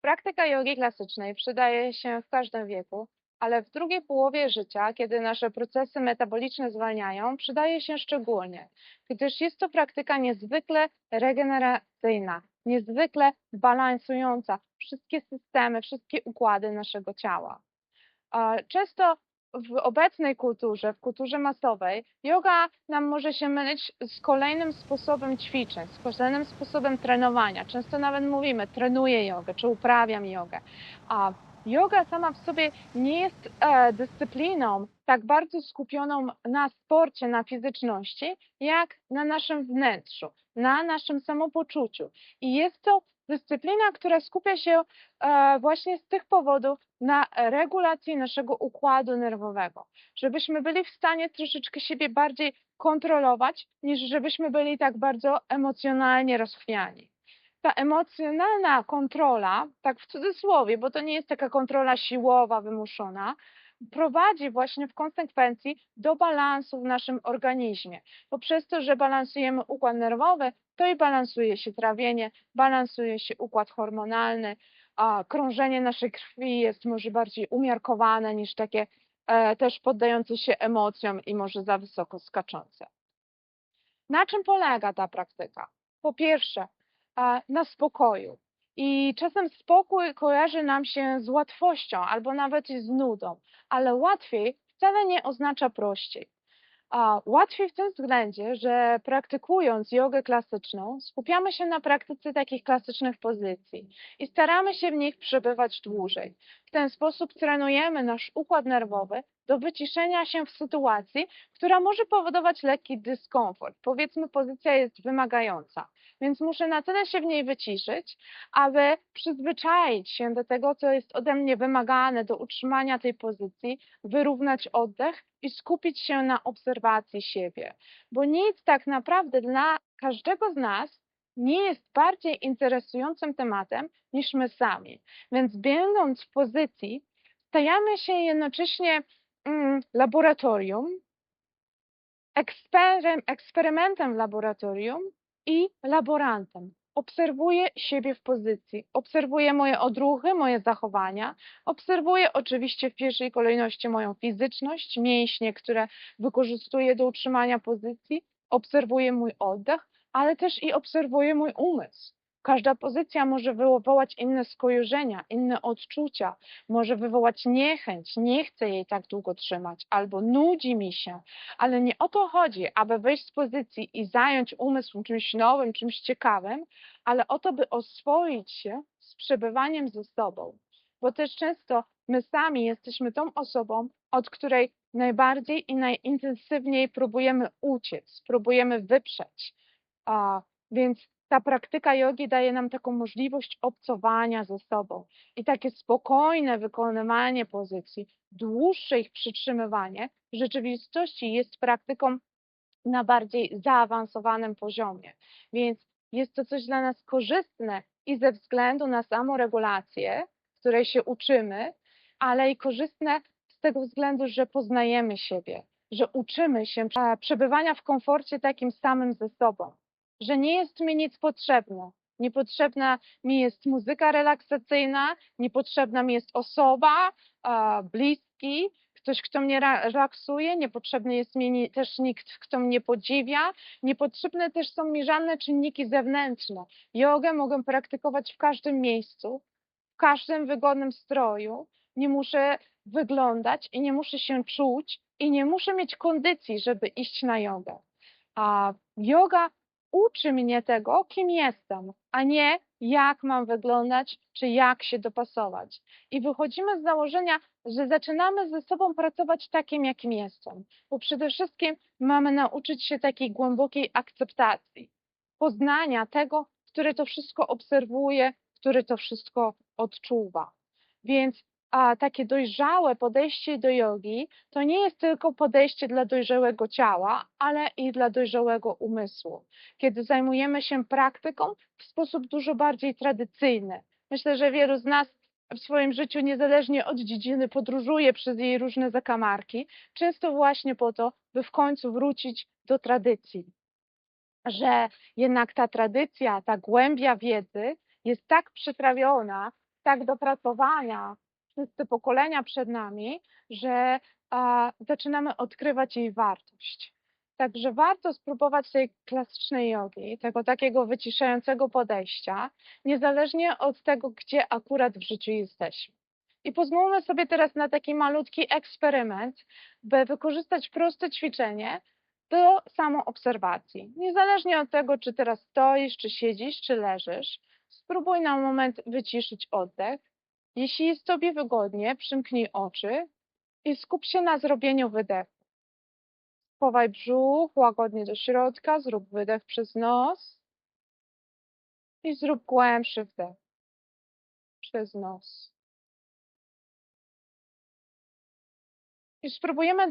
Praktyka jogi klasycznej przydaje się w każdym wieku, ale w drugiej połowie życia, kiedy nasze procesy metaboliczne zwalniają, przydaje się szczególnie, gdyż jest to praktyka niezwykle regeneracyjna, niezwykle balansująca wszystkie systemy, wszystkie układy naszego ciała. Często w obecnej kulturze, w kulturze masowej, yoga nam może się mylić z kolejnym sposobem ćwiczeń, z kolejnym sposobem trenowania. Często nawet mówimy, trenuję jogę, czy uprawiam jogę. A yoga sama w sobie nie jest e, dyscypliną tak bardzo skupioną na sporcie, na fizyczności, jak na naszym wnętrzu, na naszym samopoczuciu. I jest to dyscyplina, która skupia się e, właśnie z tych powodów na regulacji naszego układu nerwowego, żebyśmy byli w stanie troszeczkę siebie bardziej kontrolować, niż żebyśmy byli tak bardzo emocjonalnie rozchwiani. Ta emocjonalna kontrola, tak w cudzysłowie, bo to nie jest taka kontrola siłowa, wymuszona, prowadzi właśnie w konsekwencji do balansu w naszym organizmie. Bo przez to, że balansujemy układ nerwowy, to i balansuje się trawienie, balansuje się układ hormonalny, a krążenie naszej krwi jest może bardziej umiarkowane niż takie e, też poddające się emocjom i może za wysoko skaczące. Na czym polega ta praktyka? Po pierwsze, e, na spokoju. I czasem spokój kojarzy nam się z łatwością albo nawet z nudą, ale łatwiej wcale nie oznacza prościej. A łatwiej w tym względzie, że praktykując jogę klasyczną, skupiamy się na praktyce takich klasycznych pozycji i staramy się w nich przebywać dłużej. W ten sposób trenujemy nasz układ nerwowy do wyciszenia się w sytuacji, która może powodować lekki dyskomfort. Powiedzmy, pozycja jest wymagająca, więc muszę na tyle się w niej wyciszyć, aby przyzwyczaić się do tego, co jest ode mnie wymagane do utrzymania tej pozycji, wyrównać oddech i skupić się na obserwacji siebie. Bo nic tak naprawdę dla każdego z nas nie jest bardziej interesującym tematem niż my sami. Więc będąc w pozycji, stajemy się jednocześnie mm, laboratorium, eksperym, eksperymentem w laboratorium i laborantem. Obserwuję siebie w pozycji, obserwuję moje odruchy, moje zachowania, obserwuję oczywiście w pierwszej kolejności moją fizyczność, mięśnie, które wykorzystuję do utrzymania pozycji, obserwuję mój oddech, ale też i obserwuję mój umysł. Każda pozycja może wywołać inne skojarzenia, inne odczucia, może wywołać niechęć, nie chcę jej tak długo trzymać, albo nudzi mi się, ale nie o to chodzi, aby wyjść z pozycji i zająć umysł czymś nowym, czymś ciekawym, ale o to, by oswoić się z przebywaniem ze sobą. Bo też często my sami jesteśmy tą osobą, od której najbardziej i najintensywniej próbujemy uciec, próbujemy wyprzeć. A, więc ta praktyka jogi daje nam taką możliwość obcowania ze sobą i takie spokojne wykonywanie pozycji, dłuższe ich przytrzymywanie w rzeczywistości jest praktyką na bardziej zaawansowanym poziomie. Więc jest to coś dla nas korzystne i ze względu na samoregulację, której się uczymy, ale i korzystne z tego względu, że poznajemy siebie, że uczymy się przebywania w komforcie takim samym ze sobą że nie jest mi nic potrzebne. Niepotrzebna mi jest muzyka relaksacyjna, niepotrzebna mi jest osoba, bliski, ktoś, kto mnie relaksuje, niepotrzebny jest mi też nikt, kto mnie podziwia, niepotrzebne też są mi żadne czynniki zewnętrzne. Jogę mogę praktykować w każdym miejscu, w każdym wygodnym stroju, nie muszę wyglądać i nie muszę się czuć i nie muszę mieć kondycji, żeby iść na jogę. A yoga uczy mnie tego, kim jestem, a nie jak mam wyglądać, czy jak się dopasować. I wychodzimy z założenia, że zaczynamy ze sobą pracować takim, jakim jestem, bo przede wszystkim mamy nauczyć się takiej głębokiej akceptacji, poznania tego, który to wszystko obserwuje, który to wszystko odczuwa. Więc a takie dojrzałe podejście do jogi to nie jest tylko podejście dla dojrzałego ciała, ale i dla dojrzałego umysłu. Kiedy zajmujemy się praktyką w sposób dużo bardziej tradycyjny. Myślę, że wielu z nas w swoim życiu, niezależnie od dziedziny, podróżuje przez jej różne zakamarki, często właśnie po to, by w końcu wrócić do tradycji. Że jednak ta tradycja, ta głębia wiedzy jest tak przytrawiona tak dopracowania przez te pokolenia przed nami, że a, zaczynamy odkrywać jej wartość. Także warto spróbować tej klasycznej jogi, tego takiego wyciszającego podejścia, niezależnie od tego, gdzie akurat w życiu jesteśmy. I pozwólmy sobie teraz na taki malutki eksperyment, by wykorzystać proste ćwiczenie do samoobserwacji. Niezależnie od tego, czy teraz stoisz, czy siedzisz, czy leżysz, spróbuj na moment wyciszyć oddech. Jeśli jest Tobie wygodnie, przymknij oczy i skup się na zrobieniu wydechu. Chowaj brzuch łagodnie do środka, zrób wydech przez nos i zrób głębszy wdech przez nos. I spróbujemy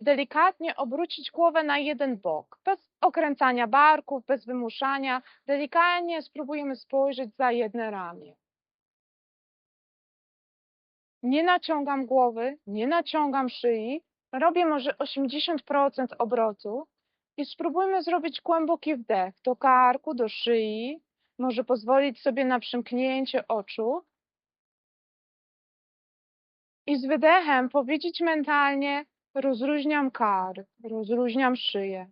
delikatnie obrócić głowę na jeden bok, bez okręcania barków, bez wymuszania. Delikatnie spróbujemy spojrzeć za jedne ramię. Nie naciągam głowy, nie naciągam szyi, robię może 80% obrotu i spróbujmy zrobić głęboki wdech do karku, do szyi. Może pozwolić sobie na przymknięcie oczu i z wydechem powiedzieć mentalnie: rozluźniam kark, rozluźniam szyję.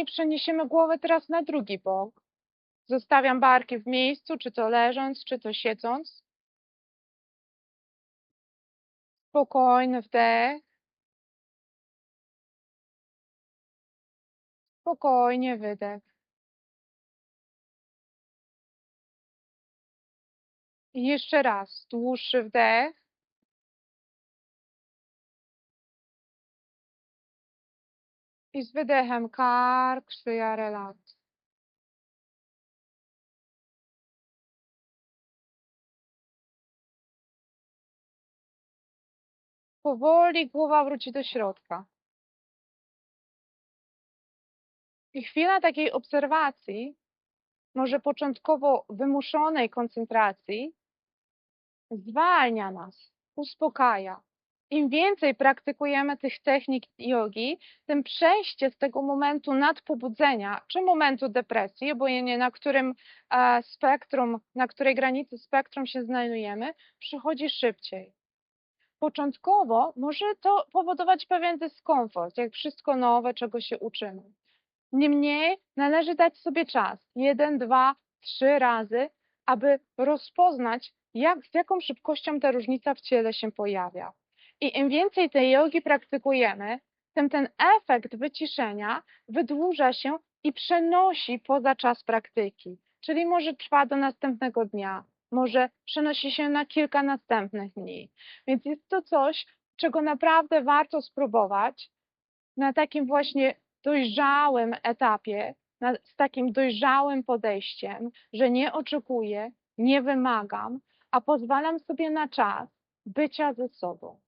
I przeniesiemy głowę teraz na drugi bok. Zostawiam barki w miejscu, czy to leżąc, czy to siedząc. Spokojny wdech. Spokojnie wydech. I jeszcze raz, dłuższy wdech. I z wydechem kark, szyja, relaks. Powoli głowa wróci do środka. I chwila takiej obserwacji, może początkowo wymuszonej koncentracji, zwalnia nas, uspokaja. Im więcej praktykujemy tych technik jogi, tym przejście z tego momentu nadpobudzenia, czy momentu depresji, obojętnie na którym e, spektrum, na której granicy spektrum się znajdujemy, przychodzi szybciej. Początkowo może to powodować pewien dyskomfort, jak wszystko nowe, czego się uczymy. Niemniej należy dać sobie czas, jeden, dwa, trzy razy, aby rozpoznać, jak, z jaką szybkością ta różnica w ciele się pojawia. I im więcej tej jogi praktykujemy, tym ten efekt wyciszenia wydłuża się i przenosi poza czas praktyki. Czyli może trwa do następnego dnia, może przenosi się na kilka następnych dni. Więc jest to coś, czego naprawdę warto spróbować na takim właśnie dojrzałym etapie, na, z takim dojrzałym podejściem, że nie oczekuję, nie wymagam, a pozwalam sobie na czas bycia ze sobą.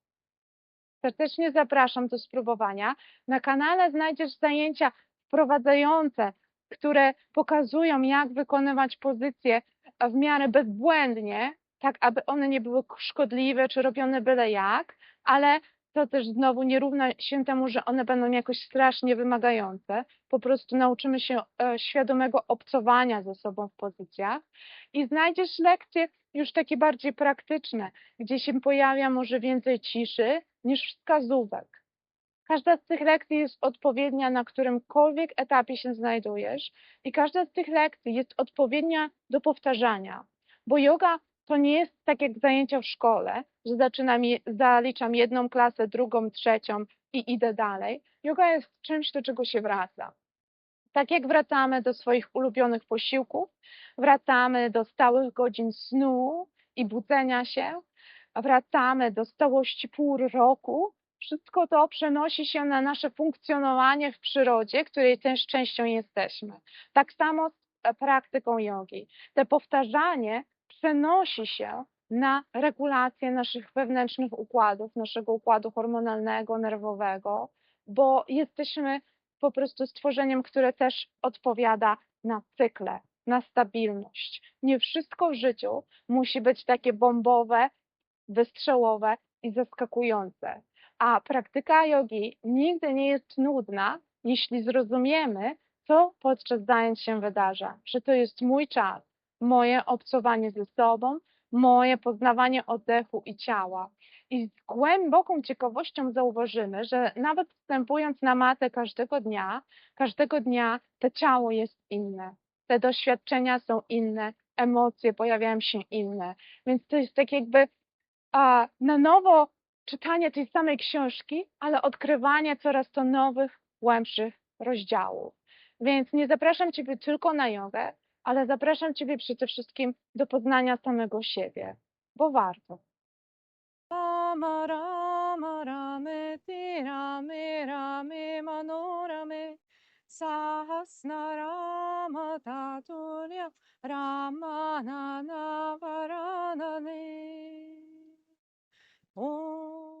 Serdecznie zapraszam do spróbowania. Na kanale znajdziesz zajęcia wprowadzające, które pokazują, jak wykonywać pozycje w miarę bezbłędnie, tak aby one nie były szkodliwe czy robione byle jak, ale to też znowu nie równa się temu, że one będą jakoś strasznie wymagające. Po prostu nauczymy się e, świadomego obcowania ze sobą w pozycjach i znajdziesz lekcje już takie bardziej praktyczne, gdzie się pojawia może więcej ciszy niż wskazówek. Każda z tych lekcji jest odpowiednia na którymkolwiek etapie się znajdujesz i każda z tych lekcji jest odpowiednia do powtarzania, bo yoga to nie jest tak jak zajęcia w szkole, że zaczynam, zaliczam jedną klasę, drugą, trzecią i idę dalej. Yoga jest czymś, do czego się wraca. Tak jak wracamy do swoich ulubionych posiłków, wracamy do stałych godzin snu i budzenia się, wracamy do stałości pór roku, wszystko to przenosi się na nasze funkcjonowanie w przyrodzie, której też częścią jesteśmy. Tak samo z praktyką jogi. Te powtarzanie przenosi się na regulację naszych wewnętrznych układów, naszego układu hormonalnego, nerwowego, bo jesteśmy po prostu stworzeniem, które też odpowiada na cykle, na stabilność. Nie wszystko w życiu musi być takie bombowe, wystrzałowe i zaskakujące. A praktyka jogi nigdy nie jest nudna, jeśli zrozumiemy, co podczas zajęć się wydarza, że to jest mój czas, moje obcowanie ze sobą, moje poznawanie oddechu i ciała. I z głęboką ciekawością zauważymy, że nawet wstępując na matę każdego dnia, każdego dnia to ciało jest inne, te doświadczenia są inne, emocje pojawiają się inne. Więc to jest tak jakby a, na nowo czytanie tej samej książki, ale odkrywanie coraz to nowych, głębszych rozdziałów. Więc nie zapraszam Ciebie tylko na jogę, ale zapraszam Ciebie przede wszystkim do poznania samego siebie, bo warto. Rama, Rama, Rame, Sahasna, Rama, Tatulia, Ramana, Oh.